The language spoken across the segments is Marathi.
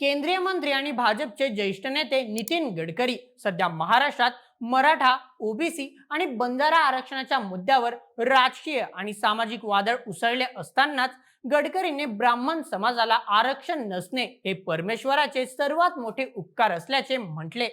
केंद्रीय मंत्री आणि भाजपचे ज्येष्ठ नेते नितीन गडकरी सध्या महाराष्ट्रात मराठा ओबीसी आणि बंजारा आरक्षणाच्या मुद्द्यावर राजकीय आणि सामाजिक वादळ उसळले असतानाच गडकरींनी ब्राह्मण समाजाला आरक्षण नसणे हे परमेश्वराचे सर्वात मोठे उपकार असल्याचे म्हटले.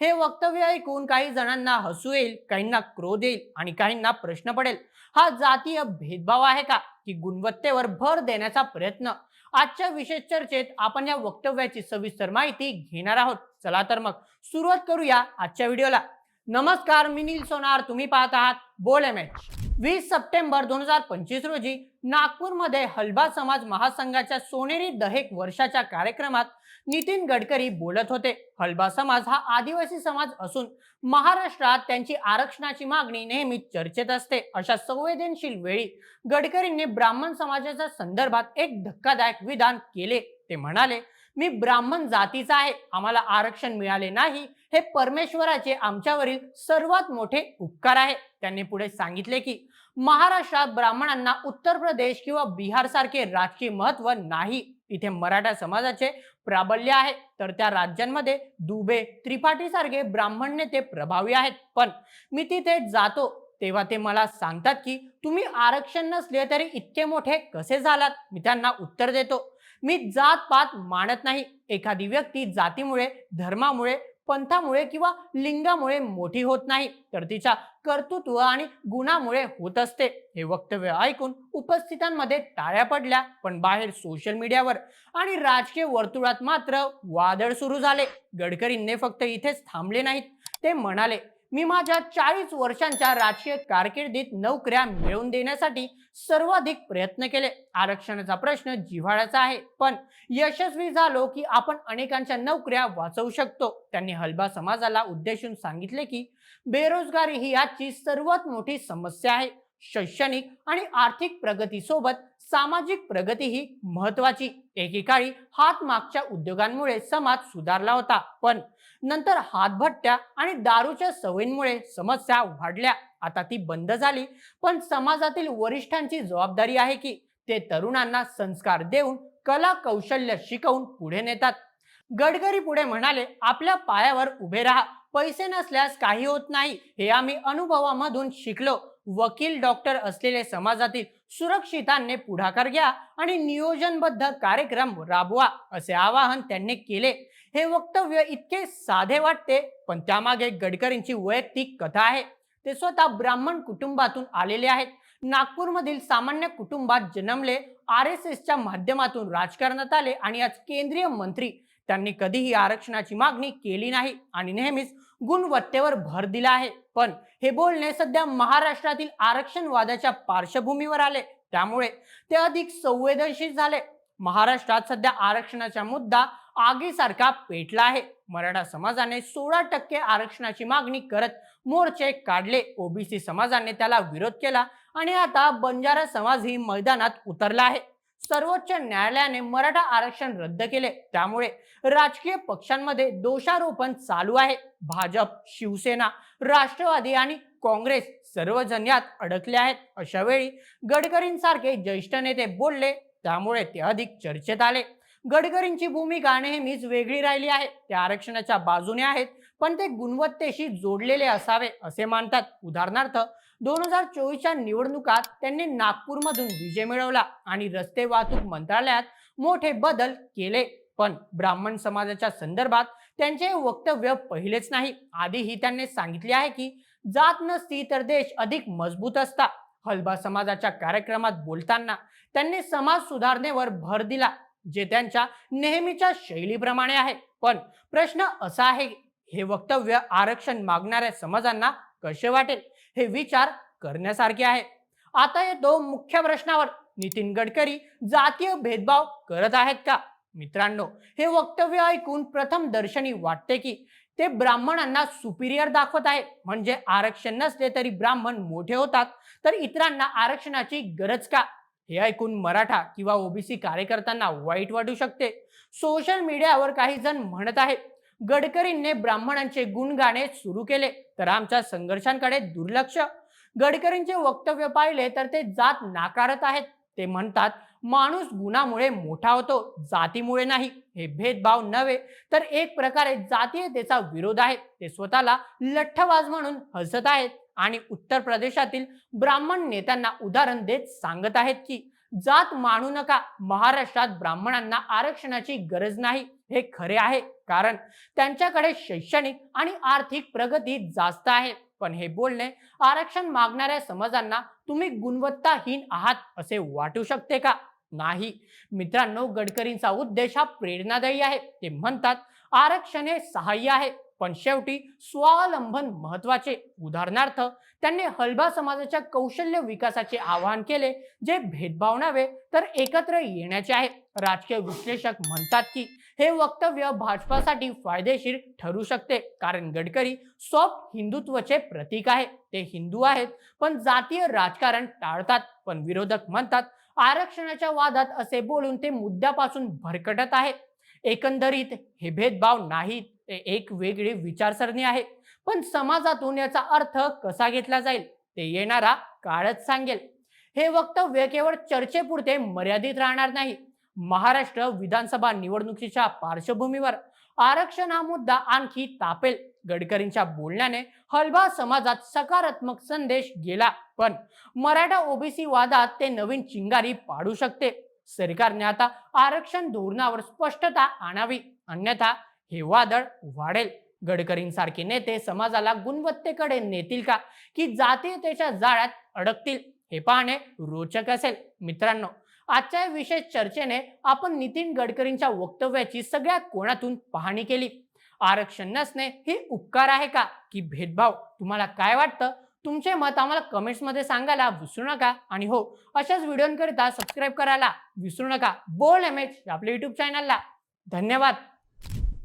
हे वक्तव्य ऐकून काही जणांना हसू येईल काहींना क्रोध येईल आणि काहींना प्रश्न पडेल. हा जातीय भेदभाव आहे का? की गुणवत्तेवर भर देण्याचा प्रयत्न. आजच्या विशेष चर्चेत आपण या वक्तव्याची सविस्तर माहिती घेणार आहोत. चला तर मग सुरुवात करूया आजच्या व्हिडिओला. नमस्कार मी नील सोनार. तुम्ही पाहत आहात बोल एम एच. वीस सप्टेंबर दोन हजार पंचवीस रोजी नागपूरमध्ये हलबा समाज महासंघाच्या सोनेरी दहेक वर्षाच्या कार्यक्रमात नितीन गडकरी बोलत होते. हलबा समाज हा आदिवासी समाज असून महाराष्ट्रात त्यांची आरक्षणाची मागणी नेहमी चर्चेत असते. अशा संवेदनशील वेळी गडकरींनी ब्राह्मण समाजाच्या संदर्भात एक धक्कादायक विधान केले. ते म्हणाले मी ब्राह्मण जातीचा आहे. आम्हाला आरक्षण मिळाले नाही. हे परमेश्वराचे आमच्यावरील सर्वात मोठे उपकार आहे. त्यांनी पुढे सांगितले की महाराष्ट्रात ब्राह्मणांना उत्तर प्रदेश किंवा बिहार सारखे राजकीय महत्त्व नाही. इथे मराठा समाजाचे प्राबल्य आहे. तर त्या राज्यांमध्ये दुबे त्रिपाठी सारखे ब्राह्मण नेते प्रभावी आहेत. पण मी तिथे जातो तेव्हा ते मला सांगतात की तुम्ही आरक्षण नसले तरी इतके मोठे कसे झालात? मी त्यांना उत्तर देतो. मी जात पात मानत नाही. एखादी व्यक्ती जातीमुळे धर्मामुळे पंथामुळे किंवा लिंगामुळे मोठी होत नाही तर तिच्या कर्तृत्व आणि गुणामुळे होत असते. हे वक्तव्य ऐकून उपस्थितांमध्ये टाळ्या पडल्या पण बाहेर सोशल मीडियावर आणि राजकीय वर्तुळात मात्र वादळ सुरू झाले. गडकरींनी फक्त इथेच थांबले नाहीत. ते म्हणाले मी माझ्या चाळीस वर्षांच्या राजकीय कारकिर्दीत नोकऱ्या मिळवून देण्यासाठी सर्वाधिक प्रयत्न केले. आरक्षणाचा प्रश्न जिव्हाळ्याचा आहे पण यशस्वी झालो की आपण अनेकांच्या नोकऱ्या वाचवू शकतो. त्यांनी हलबा समाजाला उद्देशून सांगितले की बेरोजगारी ही आजची सर्वात मोठी समस्या आहे. शैक्षणिक आणि आर्थिक प्रगतीसोबत सामाजिक प्रगती ही महत्वाची एकेकाळी हातमागच्या उद्योगांमुळे समाज सुधारला होता पण नंतर हातभट्ट्या आणि दारूच्या सवयींमुळे समस्या वाढल्या. आता ती बंद झाली पण समाजातील वरिष्ठांची जबाबदारी आहे की ते तरुणांना संस्कार देऊन कला कौशल्य शिकवून पुढे नेतात. गडकरी पुढे म्हणाले आपल्या पायावर उभे राहा पैसे नसल्यास काही होत नाही. हे आम्ही अनुभवामधून शिकलो. वकील डॉक्टर असलेले समाजातील सुरक्षितांनी पुढाकार घ्या आणि नियोजनबद्ध कार्यक्रम राबवा असे आवाहन त्यांनी केले. हे वक्तव्य इतके साधे वाटते पण त्यामागे गडकरींची वैयक्तिक कथा आहे. ते स्वतः ब्राह्मण कुटुंबातून आलेले आहेत. नागपूरमधील सामान्य कुटुंबात जन्मले आर एस एसच्या माध्यमातून राजकारणात आले आणि आज केंद्रीय मंत्री. त्यांनी कधीही आरक्षणाची मागणी केली नाही आणि नेहमीच गुणवत्तेवर भर दिला आहे. पण हे बोलणे सध्या महाराष्ट्रातील आरक्षण वादाच्या पार्श्वभूमीवर आले. त्यामुळे ते अधिक संवेदनशील झाले. महाराष्ट्रात सध्या आरक्षणाचा मुद्दा आगीसारखा पेटला आहे. मराठा समाजाने सोळा टक्के आरक्षणाची मागणी करत मोर्चे काढले. ओबीसी समाजाने त्याला विरोध केला आणि आता बंजारा समाज ही मैदानात उतरला आहे. सर्वोच्च न्यायालयाने मराठा आरक्षण रद्द केले. त्यामुळे राजकीय पक्षांमध्ये दोषारोपण चालू आहे. भाजप शिवसेना राष्ट्रवादी आणि काँग्रेस सर्वजण यात अडकले आहेत. अशा वेळी गडकरींसारखे ज्येष्ठ नेते बोलले त्यामुळे ते अधिक चर्चेत आले. गडकरींची भूमिका नेहमीच वेगळी राहिली आहे. ते आरक्षणाच्या बाजूने आहेत. पण ते गुणवत्तेशी जोडलेले असावे असे मानतात. उदाहरणार्थ दोन हजार चोवीसच्या निवडणुकात त्यांनी नागपूरमधून विजय मिळवला आणि रस्ते वाहतूक मंत्रालयात मोठे बदल केले. पण ब्राह्मण समाजाच्या संदर्भात त्यांचे वक्तव्य पहिलेच नाही. आधीही त्यांनी सांगितले आहे की जात नसती तर देश अधिक मजबूत असता. हलबा समाजाच्या कार्यक्रमात बोलताना त्यांनी समाज सुधारणेवर भर दिला जे त्यांच्या नेहमीच्या शैलीप्रमाणे आहे. पण प्रश्न असा आहे हे वक्तव्य आरक्षण मागणाऱ्या समाजांना कसे वाटेल हे विचार करण्यासारखे आहे आता येतो मुख्य प्रश्नावर नितीन गडकरी जातीय भेदभाव करत आहेत का? मित्रांनो हे वक्तव्य ऐकून प्रथम दर्शनी वाटते की ते ब्राह्मणांना सुपिरियर दाखवत आहे म्हणजे आरक्षण नसले तरी ब्राह्मण मोठे होतात. तर इतरांना आरक्षणाची गरज का? हे ऐकून मराठा किंवा ओबीसी कार्यकर्त्यांना वाईट वाटू शकते. सोशल मीडियावर काही जण म्हणत आहेत गडकरींनी ब्राह्मणांचे गुणगाणे सुरू केले तर आमच्या संघर्षांकडे दुर्लक्ष. गडकरींचे वक्तव्य पाहिले तर ते जात नाकारत आहेत. ते म्हणतात माणूस गुणामुळे मोठा होतो जातीमुळे नाही हे भेदभाव नव्हे. तर एक प्रकारे जातीयतेचा विरोध आहे. ते स्वतःला लठ्ठवाज म्हणून हसत आहेत आणि उत्तर प्रदेशातील ब्राह्मण नेत्यांना उदाहरण देत सांगत आहेत की जात मानू नका. महाराष्ट्रात ब्राह्मणांना आरक्षणाची गरज नाही. हे खरे आहे कारण त्यांच्याकडे शैक्षणिक आणि आर्थिक प्रगती जास्त आहे. पण हे बोलणे आरक्षण मागणाऱ्या समाजांना तुम्ही गुणवत्ताहीन आहात असे वाटू शकते का? नाही. मित्रांनो गडकरींचा उद्देश हा प्रेरणादायी आहे. ते म्हणतात आरक्षण हे सहाय्य आहे. पण शेवटी स्वावलंबन महत्त्वाचे. उदाहरणार्थ त्यांनी हलबा समाजाच्या कौशल्य विकासाचे आवाहन केले जे भेदभाव नव्हे तर एकत्र येण्याचे आहे. राजकीय विश्लेषक म्हणतात की हे वक्तव्य भाजपासाठी फायदेशीर ठरू शकते. कारण गडकरी सॉफ्ट हिंदुत्वचे प्रतीक आहे. ते हिंदू आहेत पण जातीय राजकारण टाळतात. पण विरोधक म्हणतात आरक्षणाच्या वादात असे बोलून ते मुद्द्यापासून भरकटत आहे. एकंदरीत हे भेदभाव नाहीत. एक वेगळी विचारसरणी आहे. पण समाजातून याचा अर्थ कसा घेतला जाईल ते येणारा काळच सांगेल. हे वक्तव्य केवळ चर्चेपुरते मर्यादित राहणार नाही. महाराष्ट्र विधानसभा निवडणुकीच्या पार्श्वभूमीवर आरक्षण हा मुद्दा आणखी तापेल. गडकरींच्या बोलण्याने हलबा समाजात सकारात्मक संदेश गेला पण मराठा ओबीसी वादात ते नवीन चिंगारी पाडू शकते. सरकारने आता आरक्षण धोरणावर स्पष्टता आणावी अन्यथा हे वादळ वाढेल. गडकरींसारखे नेते समाजाला गुणवत्तेकडे नेतील का? की जातीयतेच्या जाळ्यात अडकतील? हे पाहणे रोचक असेल. मित्रांनो आजच्या विशेष चर्चेने आपण नितीन गडकरींच्या वक्तव्याची सगळ्या कोणातून पाहणी केली? आरक्षण नसणे हे उपकार आहे का? की भेदभाव? तुम्हाला काय वाटतं? तुमचे मत आम्हाला कमेंट्समध्ये सांगायला विसरू नका. आणि हो अशाच व्हिडिओंकरिता सबस्क्राईब करायला विसरू नका. बोल एम एच आपल्या युट्यूब चॅनलला धन्यवाद.